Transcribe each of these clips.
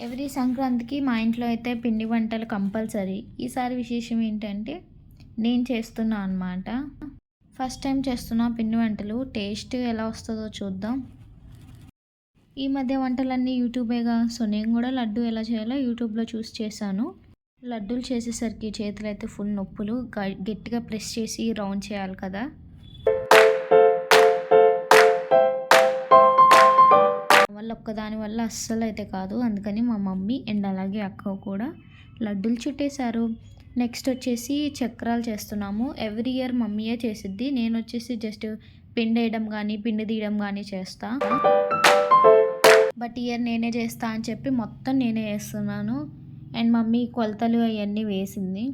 Every సంక్రాంతికి మా ఇంట్లో అయితే పిండి వంటలు కంపల్సరీ. ఈసారి విశేషం ఏంటంటే నేను చేస్తున్నా అనమాట ఫస్ట్ టైం చేస్తున్నా పిండి వంటలు టేస్ట్ ఎలా వస్తుందో చూద్దాం. ఈ మధ్య వంటలన్నీ యూట్యూబేగా సో నేను కూడా లడ్డు ఎలా చేయాలో యూట్యూబ్లో చూసి చేశాను. లడ్డూలు చేసేసరికి చేతులు అయితే ఫుల్ నొప్పులు గ- గట్టిగా ప్రెస్ చేసి రౌండ్ చేయాలి కదా. ఒక్కదాని వల్ల అస్సలు అయితే కాదు. అందుకని మా మమ్మీ అండ్ అలాగే అక్క కూడా లడ్డూలు చుట్టేశారు. నెక్స్ట్ వచ్చేసి చక్రాలు చేస్తున్నాము. ఎవ్రీ ఇయర్ మమ్మీయే చేసిద్ది. నేను వచ్చేసి జస్ట్ పిండి వేయడం కానీ పిండి తీయడం కానీ చేస్తా. బట్ ఇయర్ నేనే చేస్తా అని చెప్పి మొత్తం నేనే చేస్తున్నాను. అండ్ మమ్మీ కొలతలు అవన్నీ వేసింది.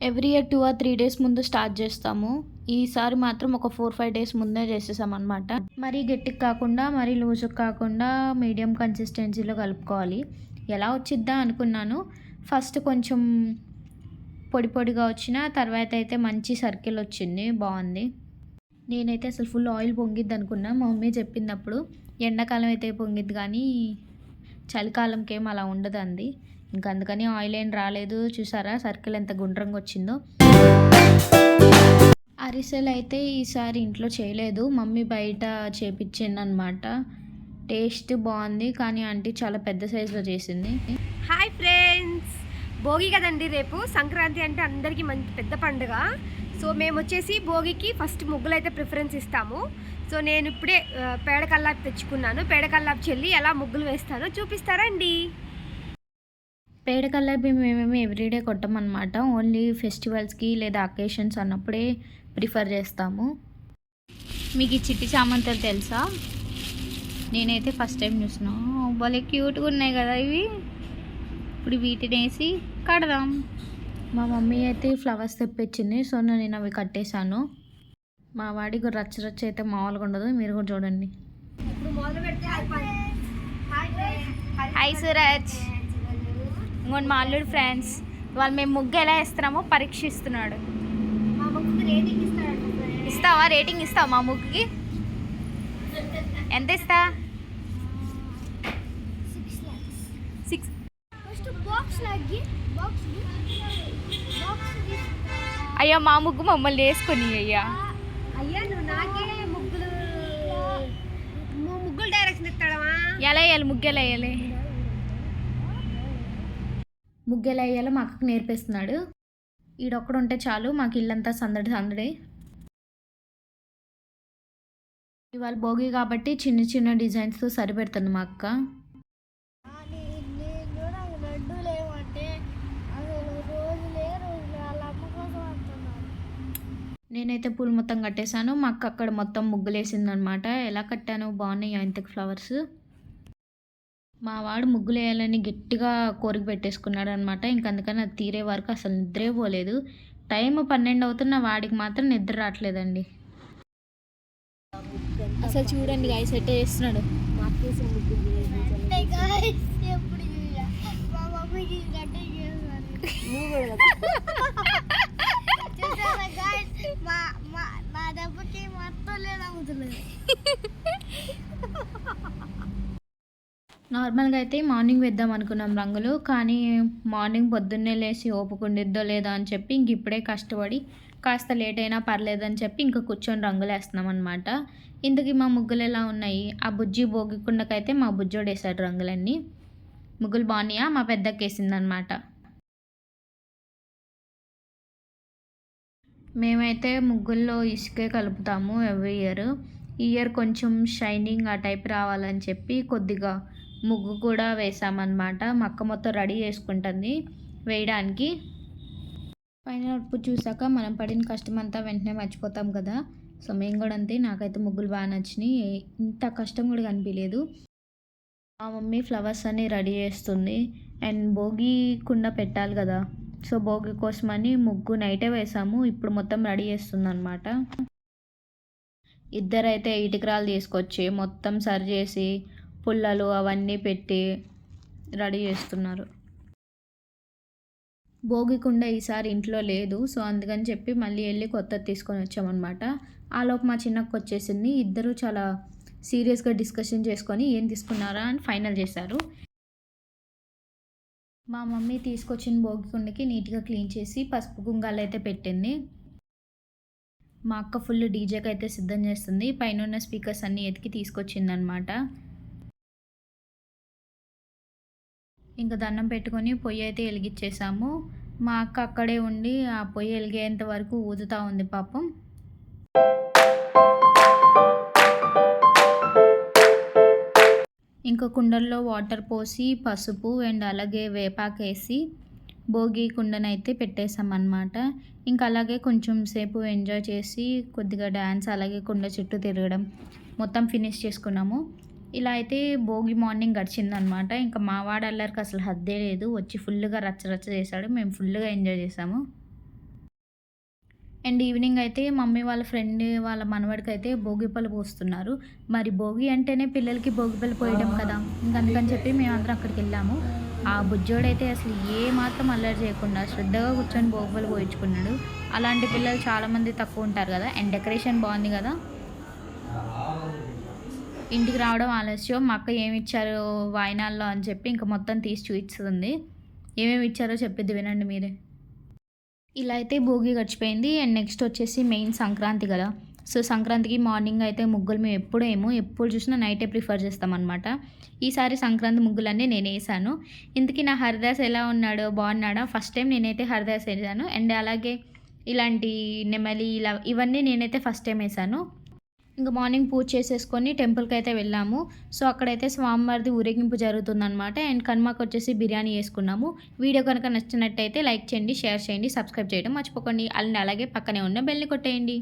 Every year two or three days ముందు స్టార్ట్ చేస్తాము. ఈసారి మాత్రం ఒక ఫోర్ ఫైవ్ డేస్ ముందే చేసేసాం అనమాట మరీ గట్టికి కాకుండా మరీ లూజుకి కాకుండా మీడియం కన్సిస్టెన్సీలో కలుపుకోవాలి. ఎలా వచ్చిద్దా అనుకున్నాను. ఫస్ట్ కొంచెం పొడి పొడిగా వచ్చిన తర్వాత అయితే మంచి సర్కిల్ వచ్చింది. బాగుంది. నేనైతే అసలు ఫుల్ ఆయిల్ పొంగిద్ది అనుకున్నా. మా మమ్మీ చెప్పినప్పుడు ఎండాకాలం అయితే పొంగిద్ది కానీ చలికాలంకి ఏం అలా ఉండదు అంది ఇంకా అందుకని ఆయిల్ ఏం రాలేదు. చూసారా? సర్కిల్ ఎంత గుండ్రంగా వచ్చిందో అరిసెలు అయితే ఈసారి ఇంట్లో చేయలేదు. మమ్మీ బయట చేపించింది అనమాట టేస్ట్ బాగుంది కానీ ఆంటీ చాలా పెద్ద సైజులో చేసింది. Hi friends! భోగి కదండి రేపు. సంక్రాంతి అంటే అందరికీ మంచి పెద్ద పండుగ. సో మేము వచ్చేసి భోగికి ఫస్ట్ ముగ్గులు అయితే ప్రిఫరెన్స్ ఇస్తాము. సో నేను ఇప్పుడే ఆ, తెచ్చుకున్నాను. పేడకల్లాపు చెల్లి ఎలా ముగ్గులు వేస్తానో చూపిస్తారా అండి? పేడ కల్లాపి మేమేమి ఎవ్రీడే కొట్టమన్నమాట. ఓన్లీ ఫెస్టివల్స్కి లేదా అకేషన్స్ అన్నప్పుడే ప్రిఫర్ చేస్తాము. మీకు ఈ చిట్టి చామంతులు తెలుసా? నేనైతే ఫస్ట్ టైం చూసిన భలే క్యూట్గా ఉన్నాయి కదా ఇవి. ఇప్పుడు వీటిని వేసి కడదాం. మా మమ్మీ అయితే ఫ్లవర్స్ తెప్పించింది. సో నేను అవి కట్టేశాను. మా వాడికి రచ్చ రచ్చ అయితే మామూలుగా ఉండదు. మీరు కూడా చూడండి. ఇప్పుడు మొదలు పెడితే హాయ్ సూరజ్ ఇంకోటి మా అల్లుడు ఫ్రెండ్స్ వాళ్ళు మేము ముగ్గు ఎలా వేస్తున్నామో పరీక్షిస్తున్నాడు. ఇస్తావా? రేటింగ్ ఇస్తావా మా ముగ్గుకి? ఎంత ఇస్తా? సిక్స్ అయ్యా మా ముగ్గు మమ్మల్ని వేసుకొని అయ్యా. అయ్యా నువ్వు నాకే ముగ్గులు నువ్వు ముగ్గులు డైరెక్షన్ ఇస్తాడవా ఎలా వేయాలి? ముగ్గు ఎలా వేయాలి? ముగ్గు ఎలా వేయాలో మా అక్కకి నేర్పిస్తున్నాడు. ఈడొక్కడు ఉంటే చాలు మాకు ఇల్లంతా సందడి సందడి. ఇవాళ భోగి కాబట్టి చిన్న చిన్న డిజైన్స్తో సరిపెడుతుంది మా అక్క. నేనైతే పూలు మొత్తం కట్టేశాను మా అక్క అక్కడ మొత్తం ముగ్గులేసింది అనమాట ఎలా కట్టాను? బాగున్నాయి ఇంతకు ఫ్లవర్స్? మా వాడు ముగ్గులు వేయాలని గట్టిగా కోరిక పెట్టేసుకున్నాడు అనమాట ఇంక అందుకని అది తీరే వరకు అసలు నిద్రే పోలేదు. టైం పన్నెండు అవుతున్న వాడికి మాత్రం నిద్ర రావట్లేదండి. అసలు చూడండి గాయ సెట్ చేస్తున్నాడు. మా నా దెబ్బకి మొత్తం లేదు నార్మల్గా అయితే మార్నింగ్ వేద్దాం అనుకున్నాం రంగులు కానీ మార్నింగ్ పొద్దున్నే లేచి ఓపుకుండిద్దో లేదో అని చెప్పి ఇంక ఇప్పుడే కష్టపడి కాస్త లేట్ అయినా పర్లేదని చెప్పి ఇంకా కూర్చొని రంగులు వేస్తున్నాం అనమాట ఇంతకీ మా ముగ్గులు ఎలా ఉన్నాయి? ఆ బుజ్జి భోగికుండకైతే మా బుజ్జోడు వేసాడు రంగులన్నీ. ముగ్గులు బాగున్నాయా? మా పెద్దకి వేసిందనమాట మేమైతే ముగ్గుల్లో ఇసుకే కలుపుతాము ఎవ్రీ ఇయర్. ఈ ఇయర్ కొంచెం షైనింగ్ ఆ టైప్ రావాలని చెప్పి కొద్దిగా ముగ్గు కూడా వేసామన్నమాట. మా అక్క మొత్తం రెడీ చేసుకుంటుంది వేయడానికి. పైన అవుట్పుట్ చూసాక మనం పడిన కష్టం అంతా వెంటనే మర్చిపోతాం కదా. సో మేము కూడా అంతే. నాకైతే ముగ్గులు బాగా నచ్చినాయి. ఇంత కష్టం కూడా కనిపించలేదు మా మమ్మీ ఫ్లవర్స్ అన్ని రెడీ చేస్తుంది. అండ్ భోగి కుండ పెట్టాలి కదా. సో భోగి కోసమని ముగ్గు నైటే వేసాము. ఇప్పుడు మొత్తం రెడీ చేస్తుంది అనమాట ఇద్దరైతే ఇటుకరాలు తీసుకొచ్చి మొత్తం సరి చేసి పుల్లలు అవన్నీ పెట్టి రెడీ చేస్తున్నారు. భోగికుండ ఈసారి ఇంట్లో లేదు సో అందుకని చెప్పి మళ్ళీ వెళ్ళి కొత్తది తీసుకొని వచ్చామన్నమాట. ఆలోపు మా చిన్నకు వచ్చేసింది. ఇద్దరు చాలా సీరియస్గా డిస్కషన్ చేసుకొని ఏం తీసుకున్నారా అని ఫైనల్ చేశారు. మా మమ్మీ తీసుకొచ్చిన భోగి కుండకి నీట్గా క్లీన్ చేసి పసుపు కుంగాలు అయితే పెట్టింది. మా అక్క ఫుల్ డీజేకి అయితే సిద్ధం చేస్తుంది. పైన ఉన్న స్పీకర్స్ అన్నీ ఎతికి తీసుకొచ్చిందనమాట ఇంకా దండం పెట్టుకొని పొయ్యి అయితే వెలిగించేసాము మా అక్క అక్కడే ఉండి ఆ పొయ్యి వెలిగేంత వరకు ఊదుతూ ఉంది పాపం. ఇంకా కుండల్లో వాటర్ పోసి పసుపు అండ్ అలాగే వేపాకు వేసి భోగి కుండనైతే పెట్టేసామన్నమాట. ఇంకా అలాగే కొంచెం సేపు ఎంజాయ్ చేసి కొద్దిగా డ్యాన్స్ అలాగే కుండ చుట్టూ తిరగడం మొత్తం ఫినిష్ చేసుకున్నాము. ఇలా అయితే భోగి మార్నింగ్ గడిచిందనమాట ఇంకా మా వాడు అల్లరికి అసలు హద్దే లేదు. వచ్చి ఫుల్గా రచ్చ రచ్చ చేశాడు. మేము ఫుల్గా ఎంజాయ్ చేసాము. అండ్ ఈవినింగ్ అయితే మమ్మీ వాళ్ళ ఫ్రెండ్ వాళ్ళ మనవడికి అయితే భోగి పోస్తున్నారు. మరి భోగి అంటేనే పిల్లలకి భోగి పోయడం కదా. ఇంకా అందుకని చెప్పి మేము అందరం అక్కడికి వెళ్ళాము. ఆ బుజ్జోడైతే అసలు ఏ మాత్రం అల్లరి చేయకుండా శ్రద్ధగా కూర్చొని భోగి పోయించుకున్నాడు. అలాంటి పిల్లలు చాలామంది తక్కువ ఉంటారు కదా. అండ్ డెకరేషన్ బాగుంది కదా. ఇంటికి రావడం ఆలస్యం. మా అక్క ఏమి ఇచ్చారో వాయినాల్లో అని చెప్పి ఇంకా మొత్తం తీసి చూపిస్తుంది. ఏమేమి ఇచ్చారో చెప్పిద్ది వినండి మీరే. ఇలా అయితే భోగి గడిచిపోయింది. అండ్ నెక్స్ట్ వచ్చేసి మెయిన్ సంక్రాంతి కదా. సో సంక్రాంతికి మార్నింగ్ అయితే ముగ్గులు మేము ఎప్పుడూ ఏమో ఎప్పుడు చూసినా నైటే ప్రిఫర్ చేస్తామన్నమాట. ఈసారి సంక్రాంతి ముగ్గులన్నీ నేను వేసాను ఇంతకీ నా హరిదాస్ ఎలా ఉన్నాడో బాగున్నాడా? ఫస్ట్ టైం నేనైతే హరిదాస్ వేసాను అండ్ అలాగే ఇలాంటి నెమలి ఇలా ఇవన్నీ నేనైతే ఫస్ట్ టైం వేసాను ఇంకా మార్నింగ్ పూజ చేసేసుకొని టెంపుల్కి అయితే వెళ్ళాము. సో అక్కడైతే స్వామివారిది ఊరేగింపు జరుగుతుందన్నమాట. అండ్ కనుమకు వచ్చేసి బిర్యానీ వేసుకున్నాము వీడియో కనుక నచ్చినట్టయితే లైక్ చేయండి షేర్ చేయండి సబ్స్క్రైబ్ చేయడం మర్చిపోకండి. అలానే అలాగే పక్కనే ఉన్న బెల్ని కొట్టేయండి.